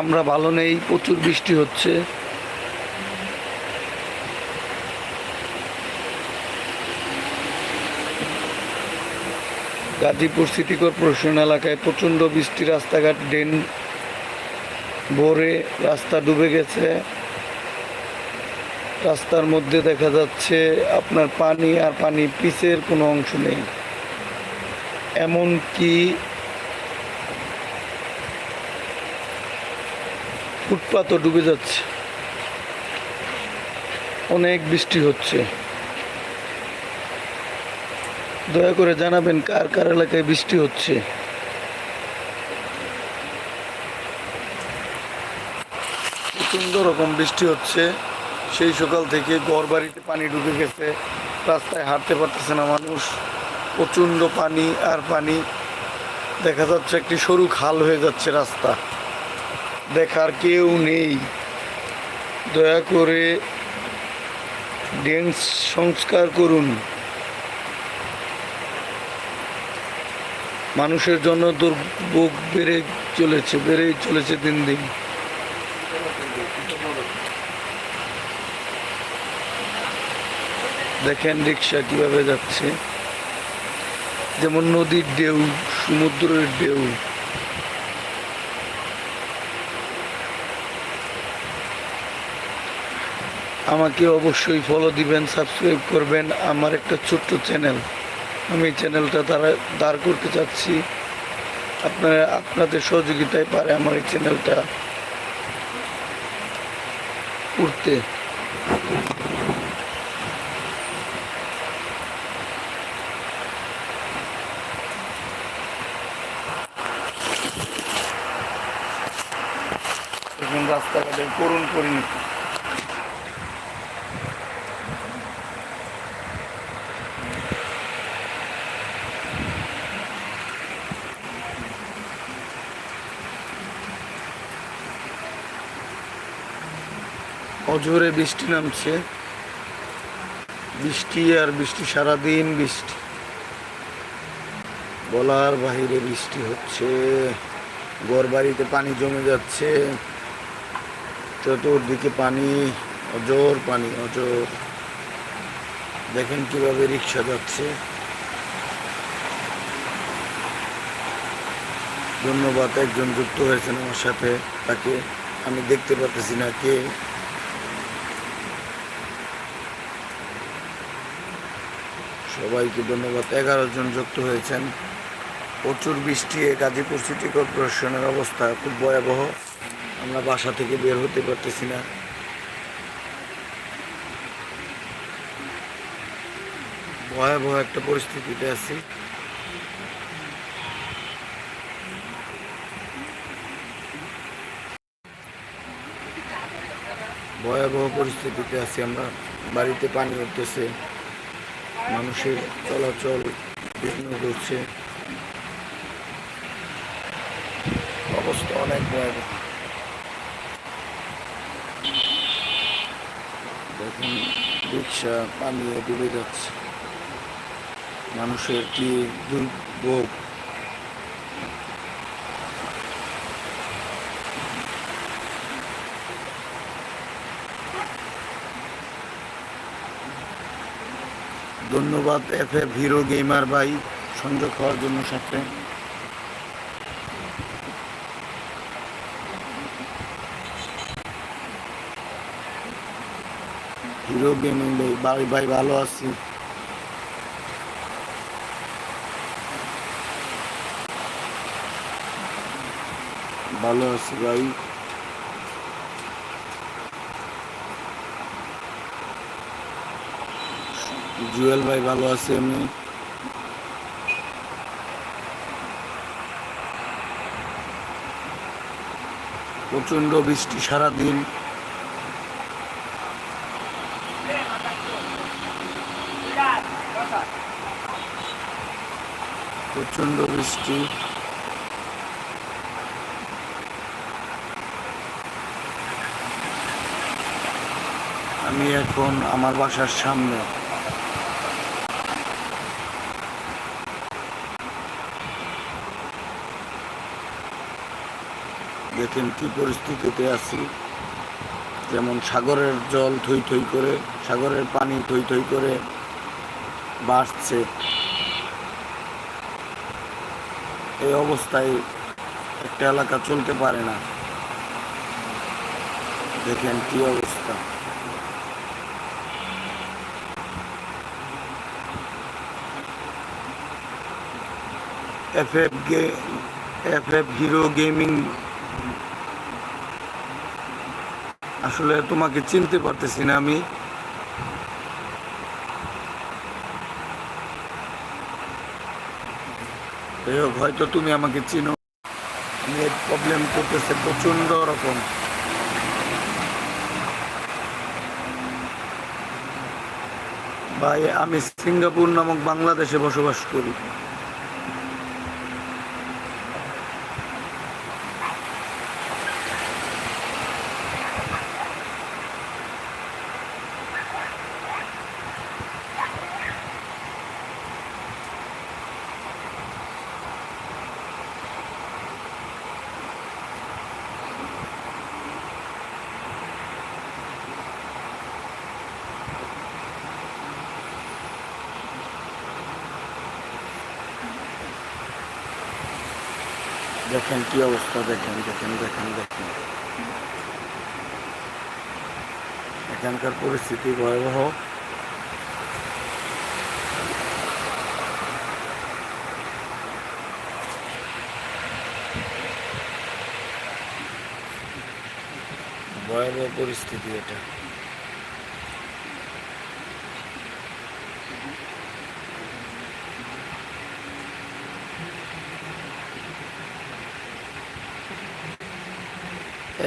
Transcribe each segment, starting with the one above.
আমরা ভালো নেই, প্রচুর বৃষ্টি হচ্ছে। গাজীপুর সিটি কর্পোরেশন এলাকায় প্রচণ্ড বৃষ্টি, রাস্তাঘাট ড্রেন ভরে রাস্তা ডুবে গেছে। রাস্তার মধ্যে দেখা যাচ্ছে আপনার পানি আর পানি পিচের কোনো অংশ নেই। এমন কি ফুটপাতও ডুবে যাচ্ছে। অনেক বৃষ্টি হচ্ছে। দয়া করে জানাবেন কার কার এলাকায় বৃষ্টি হচ্ছে। প্রচণ্ড রকম বৃষ্টি হচ্ছে। সেই সকাল থেকে ঘর বাড়িতে পানি ঢুকে গেছে। রাস্তায় হাঁটতে পারতেছে না মানুষ। প্রচণ্ড পানি আর পানি দেখা যাচ্ছে একটি সরু খাল হয়ে যাচ্ছে রাস্তা। দেখার কেউ নেই। দয়া করে ডেন্স সংস্কার করুন। মানুষের জন্য দুর্ভোগ বেড়ে চলেছে, বেড়েই চলেছে দিন দিন। দেখেন রিক্সা কীভাবে যাচ্ছে। যেমন নদীর ঢেউ, সমুদ্রের ঢেউ। আমাকে অবশ্যই ফলো দিবেন সাবস্ক্রাইব করবেন। আমার একটা ছোট্ট চ্যানেল আমি চ্যানেলটা দাঁড়া দাঁড় করতে চাচ্ছি। আপনারা, আপনাদের সহযোগিতায় পারে আমার এই চ্যানেলটা উঠতে। রাস্তাঘাটের করুণ পরিণতি অজোরে বৃষ্টি নামছে। বৃষ্টি আর বৃষ্টি সারাদিন বৃষ্টি। বলার বাহিরে বৃষ্টি হচ্ছে। ঘর বাড়িতে পানি জমে যাচ্ছে। চতুর্দিকে পানি, অজোর পানি, অজোর। দেখেন কীভাবে রিক্সা যাচ্ছে। ধন্যবাদ, একজন যুক্ত হয়েছেন আমার সাথে। তাকে আমি দেখতে পাচ্ছি না কে। সবাইকে ধন্যবাদ। এগারো জন যুক্ত হয়েছেন। প্রচুর বৃষ্টি গাজীপুর সিটি কর্পোরেশনের অবস্থা খুব ভয়াবহ। আমরা বাসা থেকে বের হতে পারতেছি না। ভয়াবহ একটা পরিস্থিতিতে আছি। ভয়াবহ পরিস্থিতিতে আছি আমরা। বাড়িতে পানি উঠতেছে। মানুষের চলাচল বিঘ্ন করছে অবস্থা অনেক ভয়াবহ। দেখুন, রিক্সা পানিয়ে ডুবে যাচ্ছে। মানুষের কি দুর্ভোগ? ধন্যবাদ এফ এফ হিরো গেমার ভাই, সংযোগ হওয়ার জন্য সাথে। হিরো গেমিং ভাই ভাই ভাই, ভালো আছি। ভালো আছি ভাই। জুয়েল ভাই ভালো আছি আমি প্রচণ্ড বৃষ্টি সারাদিন। প্রচণ্ড বৃষ্টি। আমি এখন আমার বাসার সামনে। দেখেন কি পরিস্থিতিতে আছি। যেমন সাগরের জল থই থই করে, সাগরের পানি থই থই করে বাড়ছে। এই অবস্থায় একটা এলাকা চলতে পারে না। দেখেন কি অবস্থা। এফ এফ গে এফ এফ হিরো গেমিং আসলে তোমাকে চিনতে পারতেছি না আমি। হয়তো তুমি আমাকে চিনো। নেট প্রবলেম করতেছে প্রচণ্ড রকম। ভাই, আমি সিঙ্গাপুর নামক বাংলাদেশে বসবাস করি। দেখেন কি অবস্থা দেখেন দেখেন দেখেন দেখেন। এখানকার পরিস্থিতি ভয়াবহ। ভয়াবহ পরিস্থিতি এটা।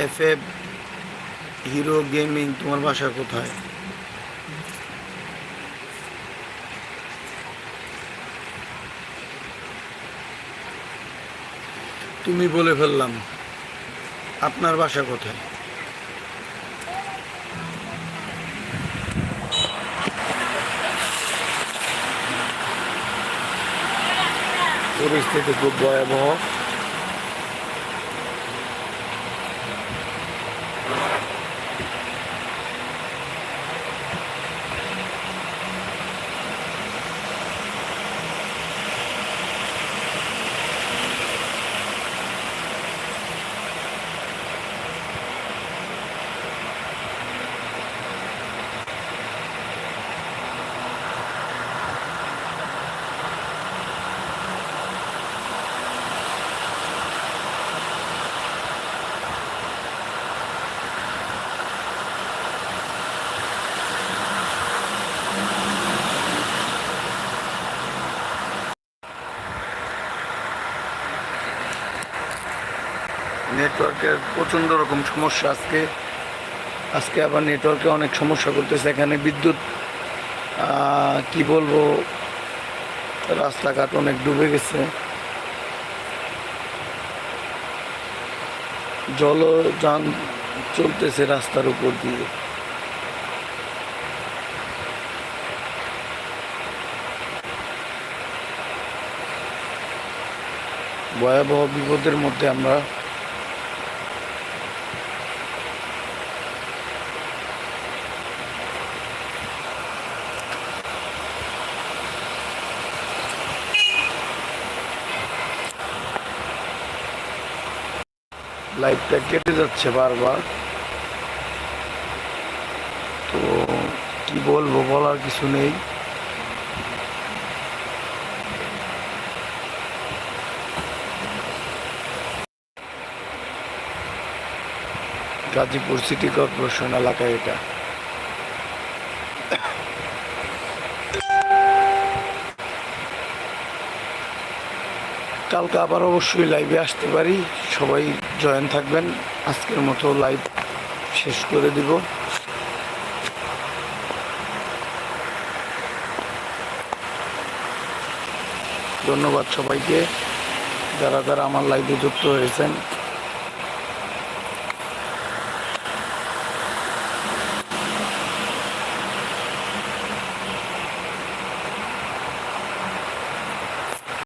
এফ এফ হিরো গেমিং তোমার বাসা কোথায়? তুমি বলে ফেললাম, আপনার বাসা কোথায়? পরিস্থিতি খুব ভয়াবহ। নেটওয়ার্কের প্রচণ্ড রকম সমস্যা আজকে। আজকে আবার নেটওয়ার্কে অনেক সমস্যা করতেছে। এখানে বিদ্যুৎ কি বলব, রাস্তাঘাট অনেক ডুবে গেছে। জলযান চলতেছে রাস্তার উপর দিয়ে। ভয়াবহ বিপদের মধ্যে আমরা লাইটটা কেটে যাচ্ছে বারবার। তো কি বলব, বলার কিছু নেই। গাজীপুর সিটি কর্পোরেশন এলাকায় এটা। কালকে আবার অবশ্যই লাইভে আসতে পারি। সবাই জয়েন থাকবেন। আজকের মতো লাইভ শেষ করে দিব। ধন্যবাদ সবাইকে। যারা যারা আমার লাইভে যুক্ত হয়েছেন